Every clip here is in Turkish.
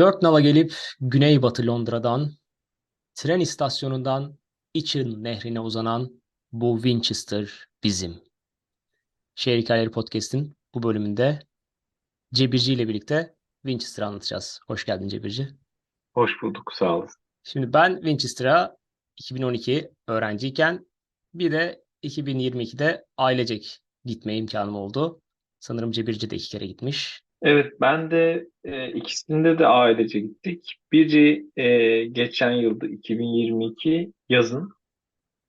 Dört nala gelip Güneybatı Londra'dan, tren istasyonundan Itchen nehrine uzanan bu Winchester bizim. Şehir Hikayeleri Podcast'in bu bölümünde Cebirci ile birlikte Winchester'ı anlatacağız. Hoş geldin Cebirci. Hoş bulduk, sağ olasın. Şimdi ben Winchester'a 2012 öğrenciyken bir de 2022'de ailecek gitme imkanım oldu. Sanırım Cebirci de iki kere gitmiş. Evet, ben de e, ikisinde de ailece gittik. Biri e, geçen yılda 2022 yazın,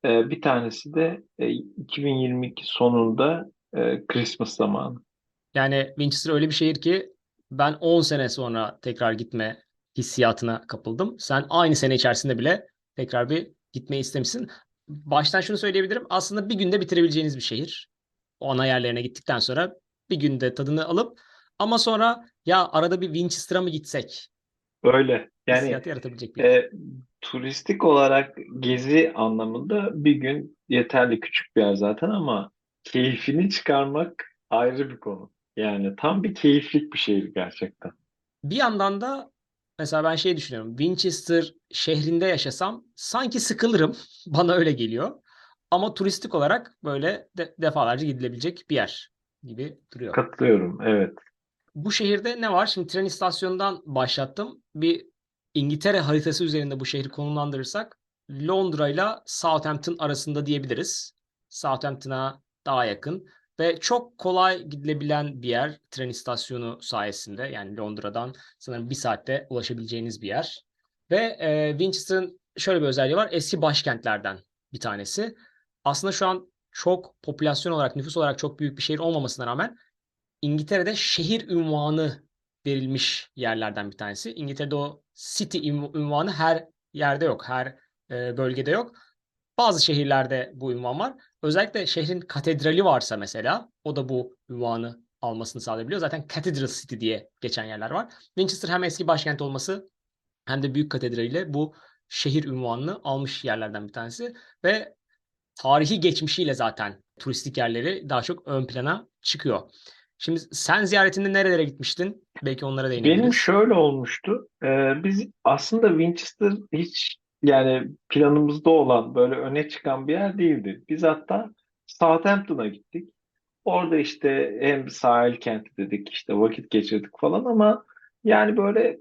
e, bir tanesi de e, 2022 sonunda e, Christmas zamanı. Yani Winchester öyle bir şehir ki ben 10 sene sonra tekrar gitme hissiyatına kapıldım. Sen aynı sene içerisinde bile tekrar bir gitmeyi istemişsin. Baştan şunu söyleyebilirim. Aslında bir günde bitirebileceğiniz bir şehir. O ana yerlerine gittikten sonra bir günde tadını alıp ama sonra ya arada bir Winchester'a mı gitsek? Öyle. Yani Hissiyatı yaratabilecek bir e, turistik olarak gezi anlamında bir gün yeterli küçük bir yer zaten ama keyfini çıkarmak ayrı bir konu. Yani tam bir keyiflik bir şehir gerçekten. Bir yandan da mesela ben şey düşünüyorum. Winchester şehrinde yaşasam sanki sıkılırım. Bana öyle geliyor. Ama turistik olarak böyle de- defalarca gidilebilecek bir yer gibi duruyor. Katılıyorum, evet. Bu şehirde ne var? Şimdi tren istasyonundan başlattım. Bir İngiltere haritası üzerinde bu şehri konumlandırırsak Londra ile Southampton arasında diyebiliriz. Southampton'a daha yakın ve çok kolay gidilebilen bir yer tren istasyonu sayesinde. Yani Londra'dan sanırım bir saatte ulaşabileceğiniz bir yer. Ve e, Winchester'ın şöyle bir özelliği var. Eski başkentlerden bir tanesi. Aslında şu an çok popülasyon olarak, nüfus olarak çok büyük bir şehir olmamasına rağmen İngiltere'de şehir ünvanı verilmiş yerlerden bir tanesi. İngiltere'de o city ünv- ünvanı her yerde yok, her e, bölgede yok. Bazı şehirlerde bu ünvan var. Özellikle şehrin katedrali varsa mesela o da bu ünvanı almasını sağlayabiliyor. Zaten Cathedral City diye geçen yerler var. Winchester hem eski başkent olması hem de büyük katedraliyle bu şehir ünvanını almış yerlerden bir tanesi ve tarihi geçmişiyle zaten turistik yerleri daha çok ön plana çıkıyor. Şimdi sen ziyaretinde nerelere gitmiştin? Belki onlara değinebiliriz. Benim şöyle olmuştu. Ee, biz aslında Winchester hiç yani planımızda olan böyle öne çıkan bir yer değildi. Biz hatta Southampton'a gittik. Orada işte hem sahil kenti dedik işte vakit geçirdik falan ama yani böyle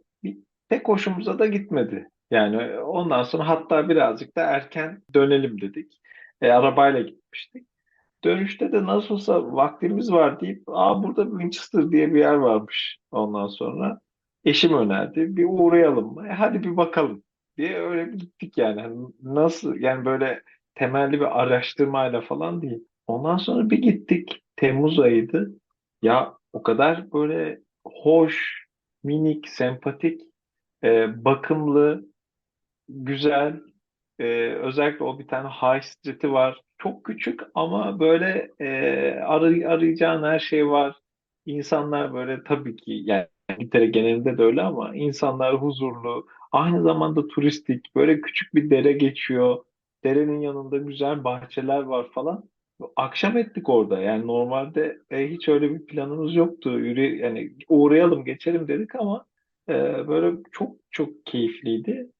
pek hoşumuza da gitmedi. Yani ondan sonra hatta birazcık da erken dönelim dedik. E, arabayla gitmiştik. Dönüşte de nasıl olsa vaktimiz var deyip Aa, burada Winchester diye bir yer varmış ondan sonra. Eşim önerdi. Bir uğrayalım mı? E, hadi bir bakalım diye öyle bir gittik yani. Hani Nasıl yani böyle temelli bir araştırmayla falan değil. Ondan sonra bir gittik. Temmuz ayıydı. Ya o kadar böyle hoş, minik, sempatik, e, bakımlı, güzel. Ee, özellikle o bir tane High Street'i var. Çok küçük ama böyle e, aray- arayacağın her şey var. İnsanlar böyle tabii ki yani İngiltere genelinde de öyle ama insanlar huzurlu. Aynı zamanda turistik. Böyle küçük bir dere geçiyor. Derenin yanında güzel bahçeler var falan. Akşam ettik orada. Yani normalde e, hiç öyle bir planımız yoktu. Yürü, yani uğrayalım geçelim dedik ama e, böyle çok çok keyifliydi.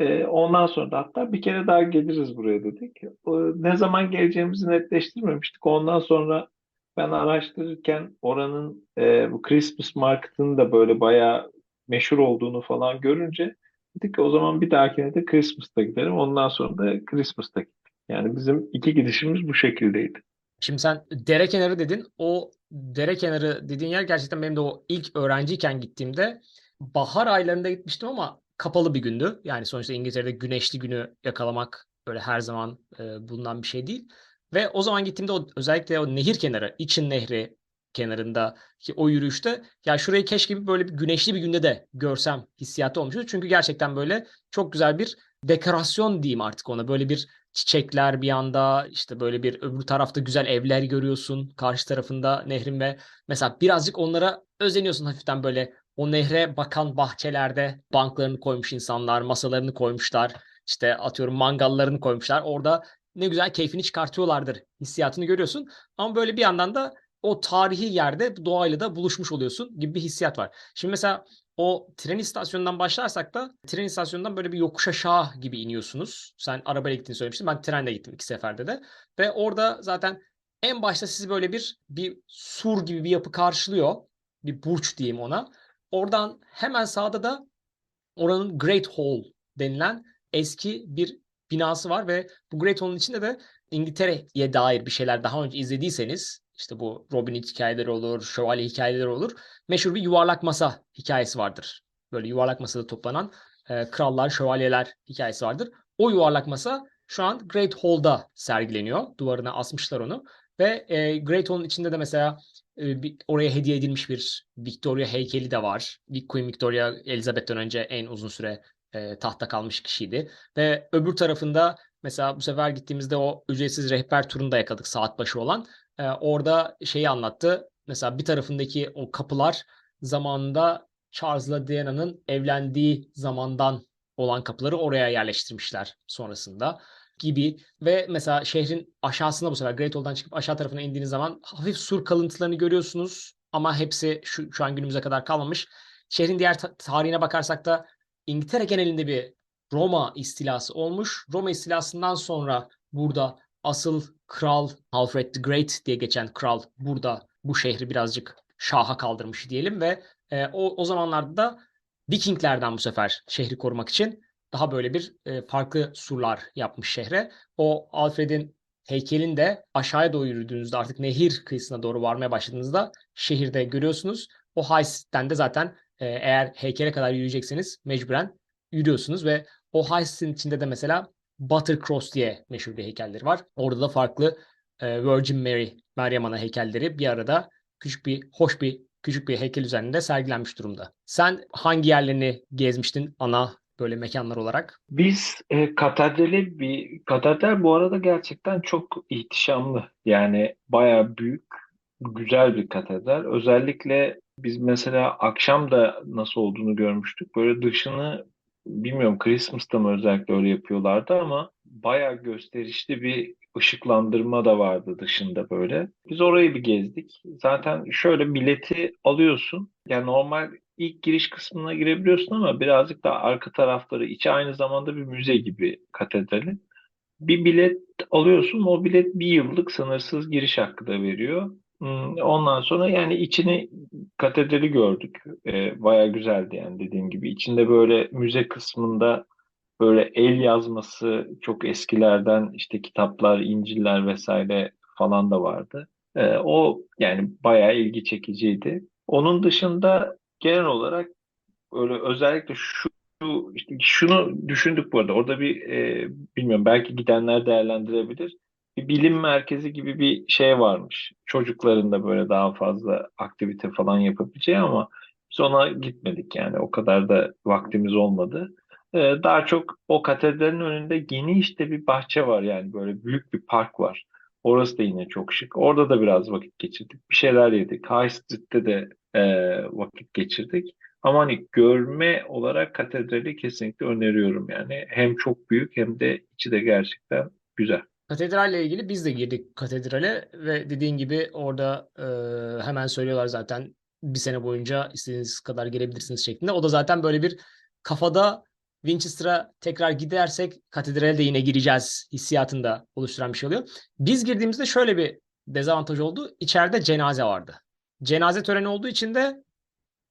Ee, ondan sonra da hatta bir kere daha geliriz buraya dedik. O, ne zaman geleceğimizi netleştirmemiştik. Ondan sonra ben araştırırken oranın e, bu Christmas Market'ın da böyle bayağı meşhur olduğunu falan görünce dedik ki o zaman bir dahakine de Christmas'ta gidelim. Ondan sonra da Christmas'ta gittik. Yani bizim iki gidişimiz bu şekildeydi. Şimdi sen dere kenarı dedin. O dere kenarı dediğin yer gerçekten benim de o ilk öğrenciyken gittiğimde bahar aylarında gitmiştim ama kapalı bir gündü. Yani sonuçta İngiltere'de güneşli günü yakalamak öyle her zaman e, bulunan bir şey değil. Ve o zaman gittiğimde o, özellikle o nehir kenarı, İçin Nehri kenarında ki o yürüyüşte ya şurayı keşke bir böyle bir güneşli bir günde de görsem hissiyatı olmuştu. Çünkü gerçekten böyle çok güzel bir dekorasyon diyeyim artık ona. Böyle bir çiçekler bir yanda işte böyle bir öbür tarafta güzel evler görüyorsun. Karşı tarafında nehrin ve mesela birazcık onlara özeniyorsun hafiften böyle o nehre bakan bahçelerde banklarını koymuş insanlar, masalarını koymuşlar. işte atıyorum mangallarını koymuşlar. Orada ne güzel keyfini çıkartıyorlardır hissiyatını görüyorsun. Ama böyle bir yandan da o tarihi yerde doğayla da buluşmuş oluyorsun gibi bir hissiyat var. Şimdi mesela o tren istasyonundan başlarsak da tren istasyonundan böyle bir yokuş aşağı gibi iniyorsunuz. Sen arabayla gittiğini söylemiştin. Ben trenle gittim iki seferde de. Ve orada zaten en başta sizi böyle bir bir sur gibi bir yapı karşılıyor. Bir burç diyeyim ona. Oradan hemen sağda da oranın Great Hall denilen eski bir binası var ve bu Great Hall'un içinde de İngiltere'ye dair bir şeyler daha önce izlediyseniz işte bu Robin Hood hikayeleri olur, şövalye hikayeleri olur. Meşhur bir yuvarlak masa hikayesi vardır. Böyle yuvarlak masada toplanan e, krallar, şövalyeler hikayesi vardır. O yuvarlak masa şu an Great Hall'da sergileniyor. Duvarına asmışlar onu. Ve e, Great Hall'un içinde de mesela oraya hediye edilmiş bir Victoria heykeli de var. Queen Victoria Elizabeth'ten önce en uzun süre e, tahta kalmış kişiydi. Ve öbür tarafında mesela bu sefer gittiğimizde o ücretsiz rehber turunu da yakaladık saat başı olan. E, orada şeyi anlattı. Mesela bir tarafındaki o kapılar zamanında Charles'la Diana'nın evlendiği zamandan olan kapıları oraya yerleştirmişler sonrasında gibi ve mesela şehrin aşağısında bu sefer Great Hall'dan çıkıp aşağı tarafına indiğiniz zaman hafif sur kalıntılarını görüyorsunuz ama hepsi şu, şu an günümüze kadar kalmamış. Şehrin diğer ta- tarihine bakarsak da İngiltere genelinde bir Roma istilası olmuş. Roma istilasından sonra burada asıl kral Alfred the Great diye geçen kral burada bu şehri birazcık şaha kaldırmış diyelim ve e, o, o zamanlarda da Vikinglerden bu sefer şehri korumak için daha böyle bir e, farklı surlar yapmış şehre. O Alfred'in heykelin de aşağıya doğru yürüdüğünüzde artık nehir kıyısına doğru varmaya başladığınızda şehirde görüyorsunuz. O Street'ten de zaten e, eğer heykele kadar yürüyecekseniz mecburen yürüyorsunuz ve o Street'in içinde de mesela Buttercross diye meşhur bir heykelleri var. Orada da farklı e, Virgin Mary, Meryem Ana heykelleri bir arada küçük bir, hoş bir küçük bir heykel üzerinde sergilenmiş durumda. Sen hangi yerlerini gezmiştin ana böyle mekanlar olarak? Biz e, katedrali bir katedral bu arada gerçekten çok ihtişamlı. Yani bayağı büyük, güzel bir katedral. Özellikle biz mesela akşam da nasıl olduğunu görmüştük. Böyle dışını bilmiyorum Christmas'ta mı özellikle öyle yapıyorlardı ama bayağı gösterişli bir ışıklandırma da vardı dışında böyle. Biz orayı bir gezdik. Zaten şöyle bileti alıyorsun. Yani normal ilk giriş kısmına girebiliyorsun ama birazcık daha arka tarafları içi aynı zamanda bir müze gibi katedralin. Bir bilet alıyorsun. O bilet bir yıllık sınırsız giriş hakkı da veriyor. Hmm, Ondan sonra yani içini katedrali gördük. Ee, bayağı güzeldi yani dediğim gibi. İçinde böyle müze kısmında böyle el yazması çok eskilerden işte kitaplar, İncil'ler vesaire falan da vardı. Ee, o yani bayağı ilgi çekiciydi. Onun dışında genel olarak öyle özellikle şu işte şunu düşündük bu arada. Orada bir e, bilmiyorum belki gidenler değerlendirebilir. Bir bilim merkezi gibi bir şey varmış. Çocukların da böyle daha fazla aktivite falan yapabileceği ama biz ona gitmedik yani. O kadar da vaktimiz olmadı. Ee, daha çok o katedralin önünde geniş de bir bahçe var yani böyle büyük bir park var. Orası da yine çok şık. Orada da biraz vakit geçirdik. Bir şeyler yedik. High Street'te de e, vakit geçirdik. Ama hani görme olarak katedrali kesinlikle öneriyorum yani. Hem çok büyük hem de içi de gerçekten güzel. Katedralle ilgili biz de girdik katedrale ve dediğin gibi orada e, hemen söylüyorlar zaten bir sene boyunca istediğiniz kadar gelebilirsiniz şeklinde. O da zaten böyle bir kafada Winchester'a tekrar gidersek katedrale de yine gireceğiz hissiyatını da oluşturan bir şey oluyor. Biz girdiğimizde şöyle bir dezavantaj oldu. İçeride cenaze vardı. Cenaze töreni olduğu için de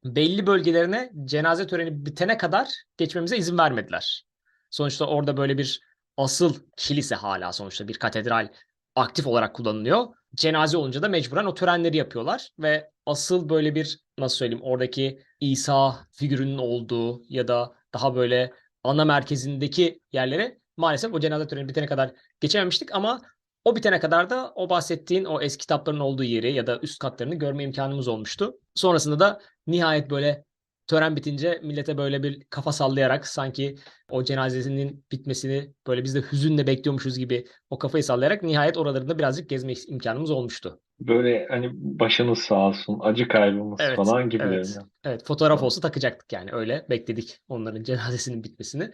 belli bölgelerine cenaze töreni bitene kadar geçmemize izin vermediler. Sonuçta orada böyle bir asıl kilise hala sonuçta bir katedral aktif olarak kullanılıyor. Cenaze olunca da mecburen o törenleri yapıyorlar ve asıl böyle bir nasıl söyleyeyim oradaki İsa figürünün olduğu ya da daha böyle ana merkezindeki yerlere maalesef o cenaze töreni bitene kadar geçememiştik ama o bitene kadar da o bahsettiğin o eski kitapların olduğu yeri ya da üst katlarını görme imkanımız olmuştu. Sonrasında da nihayet böyle tören bitince millete böyle bir kafa sallayarak sanki o cenazesinin bitmesini böyle biz de hüzünle bekliyormuşuz gibi o kafayı sallayarak nihayet oralarında birazcık gezme imkanımız olmuştu. Böyle hani başınız sağ olsun, acı kaybımız Evet, falan evet. gibilerinden. Evet, fotoğraf olsa takacaktık yani öyle bekledik onların cenazesinin bitmesini.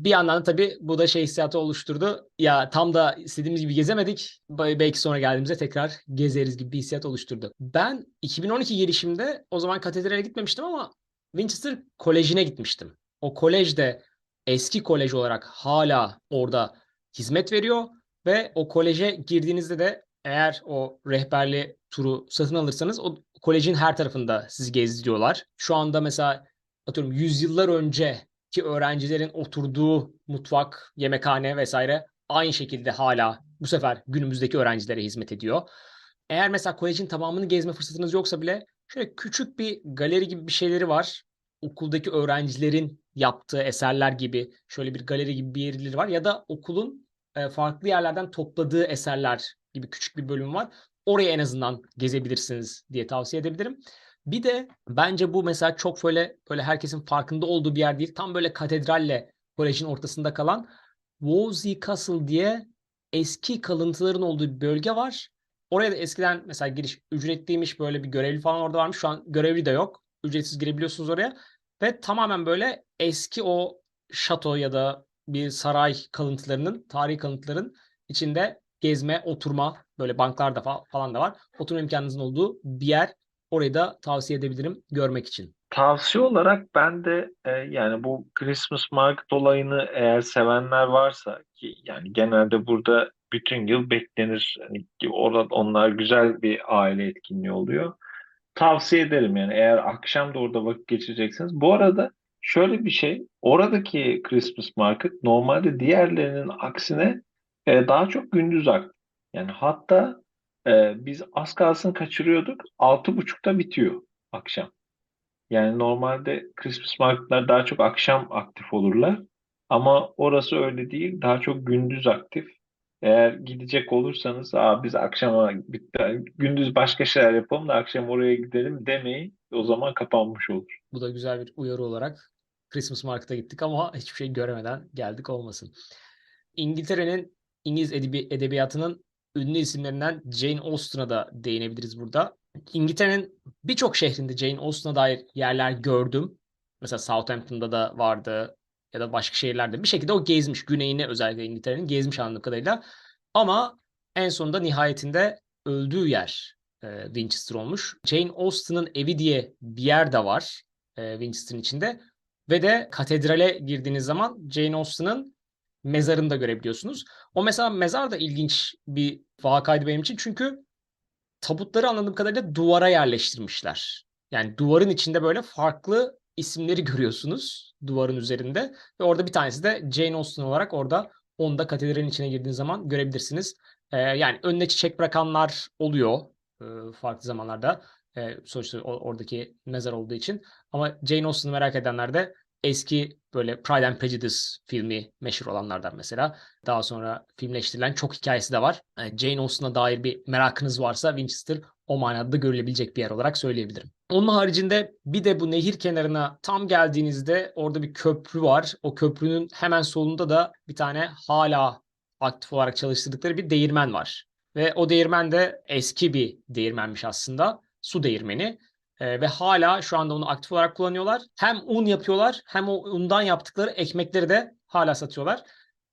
Bir yandan da tabii bu da şey hissiyatı oluşturdu. Ya tam da istediğimiz gibi gezemedik. Be- Belki sonra geldiğimizde tekrar gezeriz gibi bir hissiyat oluşturdu. Ben 2012 gelişimde o zaman katedrale gitmemiştim ama Winchester Koleji'ne gitmiştim. O kolej de eski kolej olarak hala orada hizmet veriyor ve o koleje girdiğinizde de eğer o rehberli turu satın alırsanız o kolejin her tarafında sizi gezdiriyorlar. Şu anda mesela atıyorum yüzyıllar önceki öğrencilerin oturduğu mutfak, yemekhane vesaire aynı şekilde hala bu sefer günümüzdeki öğrencilere hizmet ediyor. Eğer mesela kolejin tamamını gezme fırsatınız yoksa bile şöyle küçük bir galeri gibi bir şeyleri var. Okuldaki öğrencilerin yaptığı eserler gibi şöyle bir galeri gibi bir yerleri var ya da okulun e, farklı yerlerden topladığı eserler gibi küçük bir bölüm var. Oraya en azından gezebilirsiniz diye tavsiye edebilirim. Bir de bence bu mesela çok böyle böyle herkesin farkında olduğu bir yer değil. Tam böyle katedralle kolejin ortasında kalan Wolsey Castle diye eski kalıntıların olduğu bir bölge var. Oraya da eskiden mesela giriş ücretliymiş böyle bir görevli falan orada varmış. Şu an görevli de yok. Ücretsiz girebiliyorsunuz oraya. Ve tamamen böyle eski o şato ya da bir saray kalıntılarının, tarihi kalıntıların içinde gezme, oturma, böyle banklar da fa- falan da var. Oturma imkanınızın olduğu bir yer. Orayı da tavsiye edebilirim görmek için. Tavsiye olarak ben de e, yani bu Christmas market olayını eğer sevenler varsa ki yani genelde burada bütün yıl beklenir. Ki orada onlar güzel bir aile etkinliği oluyor. Tavsiye ederim yani eğer akşam da orada vakit geçireceksiniz. Bu arada şöyle bir şey, oradaki Christmas market normalde diğerlerinin aksine e, daha çok gündüz aktif. Yani hatta e, biz az kalsın kaçırıyorduk. Altı buçukta bitiyor akşam. Yani normalde Christmas marketler daha çok akşam aktif olurlar. Ama orası öyle değil. Daha çok gündüz aktif. Eğer gidecek olursanız Aa, biz akşama bitti, gündüz başka şeyler yapalım da akşam oraya gidelim demeyin. O zaman kapanmış olur. Bu da güzel bir uyarı olarak Christmas Market'a gittik ama hiçbir şey göremeden geldik olmasın. İngiltere'nin İngiliz edebi, edebiyatının ünlü isimlerinden Jane Austen'a da değinebiliriz burada. İngiltere'nin birçok şehrinde Jane Austen'a dair yerler gördüm. Mesela Southampton'da da vardı ya da başka şehirlerde. Bir şekilde o gezmiş. Güneyini özellikle İngiltere'nin gezmiş anladığım kadarıyla. Ama en sonunda nihayetinde öldüğü yer e, Winchester olmuş. Jane Austen'ın evi diye bir yer de var e, Winchester'ın içinde. Ve de katedrale girdiğiniz zaman Jane Austen'ın mezarını da görebiliyorsunuz. O mesela mezar da ilginç bir vakaydı benim için. Çünkü tabutları anladığım kadarıyla duvara yerleştirmişler. Yani duvarın içinde böyle farklı isimleri görüyorsunuz duvarın üzerinde. Ve orada bir tanesi de Jane Austen olarak orada onu da katedralin içine girdiğiniz zaman görebilirsiniz. Ee, yani önüne çiçek bırakanlar oluyor e, farklı zamanlarda. E, sonuçta oradaki mezar olduğu için. Ama Jane Austen'ı merak edenler de eski böyle Pride and Prejudice filmi meşhur olanlardan mesela. Daha sonra filmleştirilen çok hikayesi de var. E, Jane Austen'a dair bir merakınız varsa Winchester o manada da görülebilecek bir yer olarak söyleyebilirim. Onun haricinde bir de bu nehir kenarına tam geldiğinizde orada bir köprü var. O köprünün hemen solunda da bir tane hala aktif olarak çalıştırdıkları bir değirmen var. Ve o değirmen de eski bir değirmenmiş aslında. Su değirmeni. Ee, ve hala şu anda onu aktif olarak kullanıyorlar. Hem un yapıyorlar hem o undan yaptıkları ekmekleri de hala satıyorlar.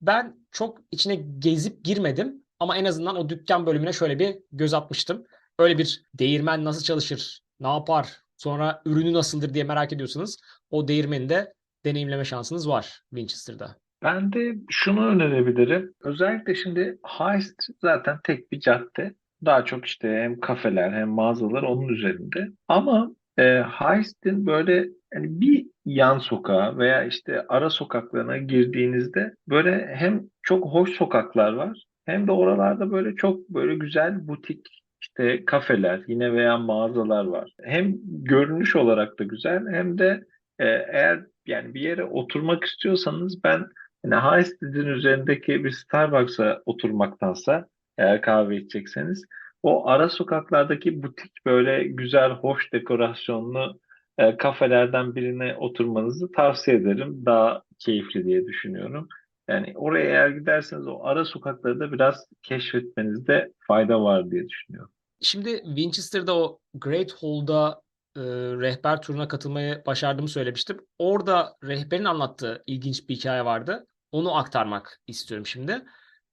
Ben çok içine gezip girmedim ama en azından o dükkan bölümüne şöyle bir göz atmıştım. Öyle bir değirmen nasıl çalışır, ne yapar, sonra ürünü nasıldır diye merak ediyorsanız o değirmeni de deneyimleme şansınız var Winchester'da. Ben de şunu önerebilirim. Özellikle şimdi High Street zaten tek bir cadde. Daha çok işte hem kafeler hem mağazalar onun üzerinde. Ama e, Street'in böyle yani bir yan sokağa veya işte ara sokaklarına girdiğinizde böyle hem çok hoş sokaklar var hem de oralarda böyle çok böyle güzel butik işte kafeler yine veya mağazalar var. Hem görünüş olarak da güzel hem de e, eğer yani bir yere oturmak istiyorsanız ben yani High üzerindeki bir Starbucks'a oturmaktansa eğer kahve içecekseniz o ara sokaklardaki butik böyle güzel, hoş dekorasyonlu e, kafelerden birine oturmanızı tavsiye ederim. Daha keyifli diye düşünüyorum. Yani oraya eğer giderseniz o ara sokakları da biraz keşfetmenizde fayda var diye düşünüyorum. Şimdi Winchester'da o Great Hall'da e, rehber turuna katılmayı başardığımı söylemiştim. Orada rehberin anlattığı ilginç bir hikaye vardı. Onu aktarmak istiyorum şimdi.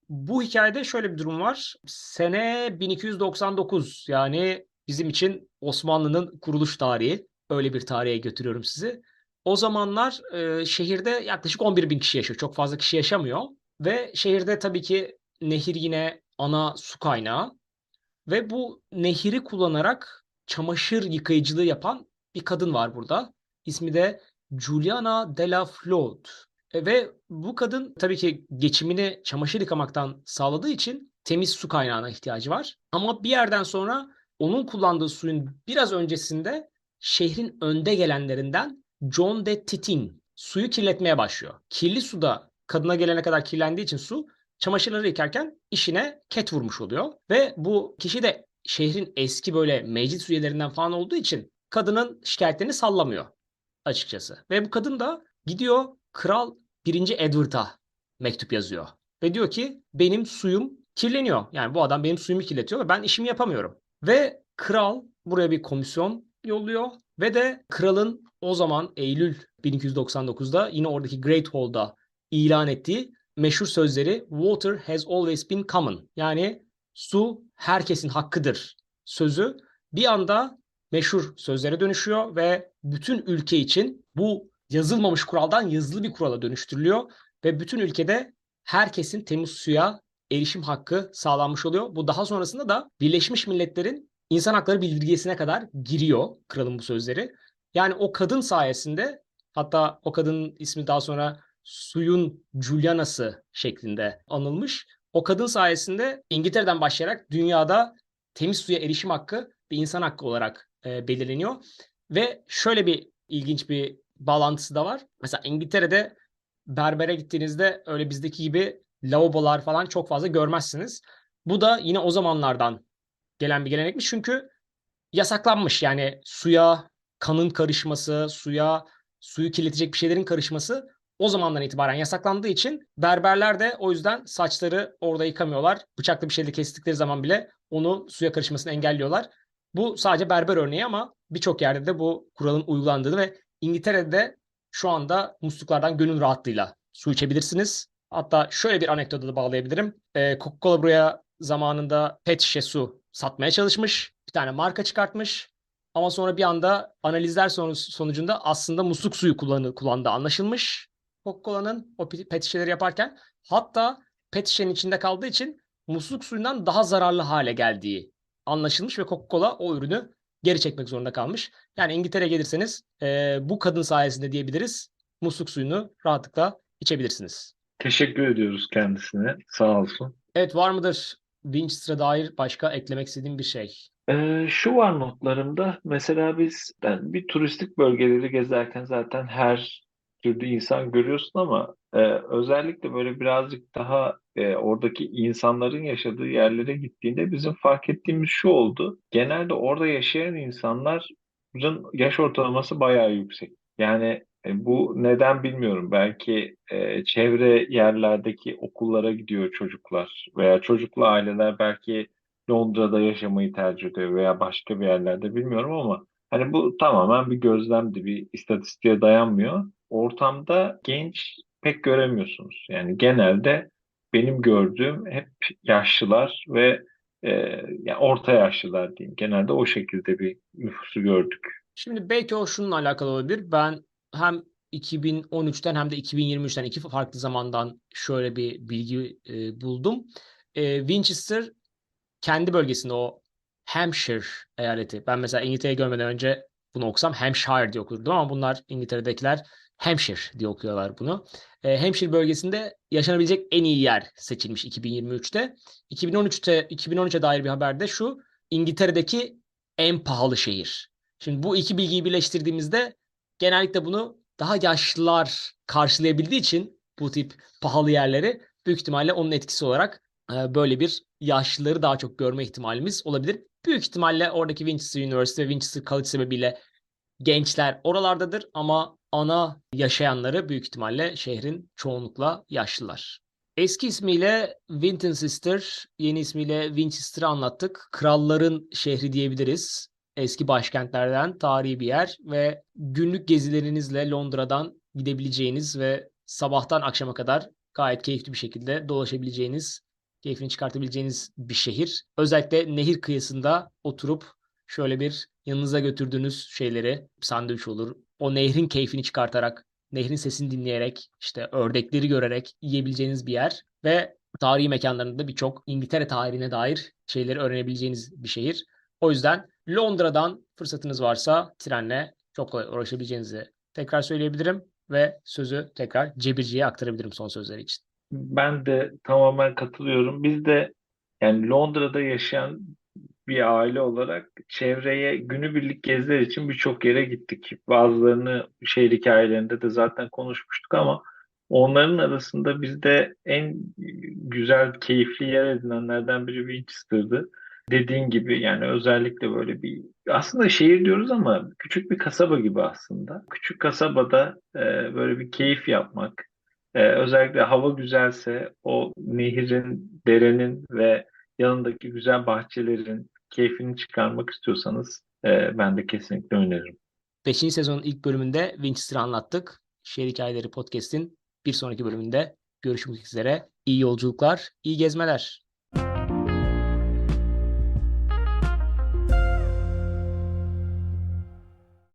Bu hikayede şöyle bir durum var. Sene 1299 yani bizim için Osmanlı'nın kuruluş tarihi. Öyle bir tarihe götürüyorum sizi. O zamanlar e, şehirde yaklaşık 11 bin kişi yaşıyor. Çok fazla kişi yaşamıyor. Ve şehirde tabii ki nehir yine ana su kaynağı. Ve bu nehri kullanarak çamaşır yıkayıcılığı yapan bir kadın var burada. İsmi de Juliana de la Flotte. E, ve bu kadın tabii ki geçimini çamaşır yıkamaktan sağladığı için temiz su kaynağına ihtiyacı var. Ama bir yerden sonra onun kullandığı suyun biraz öncesinde şehrin önde gelenlerinden John de Titin suyu kirletmeye başlıyor. Kirli suda kadına gelene kadar kirlendiği için su çamaşırları yıkarken işine ket vurmuş oluyor. Ve bu kişi de şehrin eski böyle meclis üyelerinden falan olduğu için kadının şikayetlerini sallamıyor açıkçası. Ve bu kadın da gidiyor Kral 1. Edward'a mektup yazıyor. Ve diyor ki benim suyum kirleniyor. Yani bu adam benim suyumu kirletiyor ve ben işimi yapamıyorum. Ve kral buraya bir komisyon yolluyor ve de kralın o zaman Eylül 1299'da yine oradaki Great Hall'da ilan ettiği meşhur sözleri Water has always been common. Yani su herkesin hakkıdır sözü bir anda meşhur sözlere dönüşüyor ve bütün ülke için bu yazılmamış kuraldan yazılı bir kurala dönüştürülüyor ve bütün ülkede herkesin temiz suya erişim hakkı sağlanmış oluyor. Bu daha sonrasında da Birleşmiş Milletler'in insan hakları bildirgesine kadar giriyor kralın bu sözleri. Yani o kadın sayesinde hatta o kadının ismi daha sonra suyun Juliana'sı şeklinde anılmış. O kadın sayesinde İngiltere'den başlayarak dünyada temiz suya erişim hakkı bir insan hakkı olarak e, belirleniyor. Ve şöyle bir ilginç bir bağlantısı da var. Mesela İngiltere'de berbere gittiğinizde öyle bizdeki gibi lavabolar falan çok fazla görmezsiniz. Bu da yine o zamanlardan gelen bir gelenekmiş. Çünkü yasaklanmış. Yani suya kanın karışması, suya suyu kirletecek bir şeylerin karışması o zamandan itibaren yasaklandığı için berberler de o yüzden saçları orada yıkamıyorlar. Bıçaklı bir şeyle kestikleri zaman bile onu suya karışmasını engelliyorlar. Bu sadece berber örneği ama birçok yerde de bu kuralın uygulandığını ve İngiltere'de şu anda musluklardan gönül rahatlığıyla su içebilirsiniz. Hatta şöyle bir anekdota da bağlayabilirim. Ee, Coca-Cola buraya zamanında pet şişe su satmaya çalışmış. Bir tane marka çıkartmış. Ama sonra bir anda analizler sonucunda aslında musluk suyu kullanı, kullandığı anlaşılmış. Coca-Cola'nın o pet şişeleri yaparken. Hatta pet şişenin içinde kaldığı için musluk suyundan daha zararlı hale geldiği anlaşılmış ve Coca-Cola o ürünü geri çekmek zorunda kalmış. Yani İngiltere'ye gelirseniz e, bu kadın sayesinde diyebiliriz musluk suyunu rahatlıkla içebilirsiniz. Teşekkür ediyoruz kendisine. Sağ olsun. Evet var mıdır Winchester'a dair başka eklemek istediğim bir şey? Ee, şu var notlarımda. Mesela biz yani bir turistik bölgeleri gezerken zaten her türlü insan görüyorsun ama e, özellikle böyle birazcık daha e, oradaki insanların yaşadığı yerlere gittiğinde bizim fark ettiğimiz şu oldu. Genelde orada yaşayan insanların yaş ortalaması bayağı yüksek. Yani e, bu neden bilmiyorum. Belki e, çevre yerlerdeki okullara gidiyor çocuklar veya çocuklu aileler belki Londra'da yaşamayı tercih ediyor veya başka bir yerlerde bilmiyorum ama hani bu tamamen bir gözlemdi, bir istatistiğe dayanmıyor. Ortamda genç pek göremiyorsunuz. Yani genelde benim gördüğüm hep yaşlılar ve e, yani orta yaşlılar diyeyim. Genelde o şekilde bir nüfusu gördük. Şimdi belki o şununla alakalı olabilir. Ben hem 2013'ten hem de 2023'ten iki farklı zamandan şöyle bir bilgi e, buldum. E, Winchester kendi bölgesinde o Hampshire eyaleti. Ben mesela İngiltere'yi görmeden önce bunu okusam Hampshire diye okurdum ama bunlar İngiltere'dekiler Hampshire diye okuyorlar bunu. E, Hampshire bölgesinde yaşanabilecek en iyi yer seçilmiş 2023'te. 2013'te 2013'e dair bir haberde şu İngiltere'deki en pahalı şehir. Şimdi bu iki bilgiyi birleştirdiğimizde genellikle bunu daha yaşlılar karşılayabildiği için bu tip pahalı yerleri büyük ihtimalle onun etkisi olarak e, böyle bir yaşlıları daha çok görme ihtimalimiz olabilir. Büyük ihtimalle oradaki Winchester University ve Winchester College sebebiyle gençler oralardadır ama ana yaşayanları büyük ihtimalle şehrin çoğunlukla yaşlılar. Eski ismiyle Winchester, yeni ismiyle Winchester'ı anlattık. Kralların şehri diyebiliriz. Eski başkentlerden tarihi bir yer ve günlük gezilerinizle Londra'dan gidebileceğiniz ve sabahtan akşama kadar gayet keyifli bir şekilde dolaşabileceğiniz, keyfini çıkartabileceğiniz bir şehir. Özellikle nehir kıyısında oturup şöyle bir yanınıza götürdüğünüz şeyleri sandviç olur. O nehrin keyfini çıkartarak, nehrin sesini dinleyerek, işte ördekleri görerek yiyebileceğiniz bir yer ve tarihi mekanlarında birçok İngiltere tarihine dair şeyleri öğrenebileceğiniz bir şehir. O yüzden Londra'dan fırsatınız varsa trenle çok kolay ulaşabileceğinizi tekrar söyleyebilirim ve sözü tekrar Cebirci'ye aktarabilirim son sözleri için. Ben de tamamen katılıyorum. Biz de yani Londra'da yaşayan bir aile olarak çevreye günübirlik geziler için birçok yere gittik. Bazılarını şehir hikayelerinde de zaten konuşmuştuk ama onların arasında bizde en güzel, keyifli yer edinenlerden biri Winchester'dı. Dediğin gibi yani özellikle böyle bir aslında şehir diyoruz ama küçük bir kasaba gibi aslında. Küçük kasabada e, böyle bir keyif yapmak, e, özellikle hava güzelse o nehirin, derenin ve yanındaki güzel bahçelerin keyfini çıkarmak istiyorsanız e, ben de kesinlikle öneririm. 5. sezonun ilk bölümünde Winchester'ı anlattık. Şehir Hikayeleri Podcast'in bir sonraki bölümünde görüşmek üzere. İyi yolculuklar, iyi gezmeler.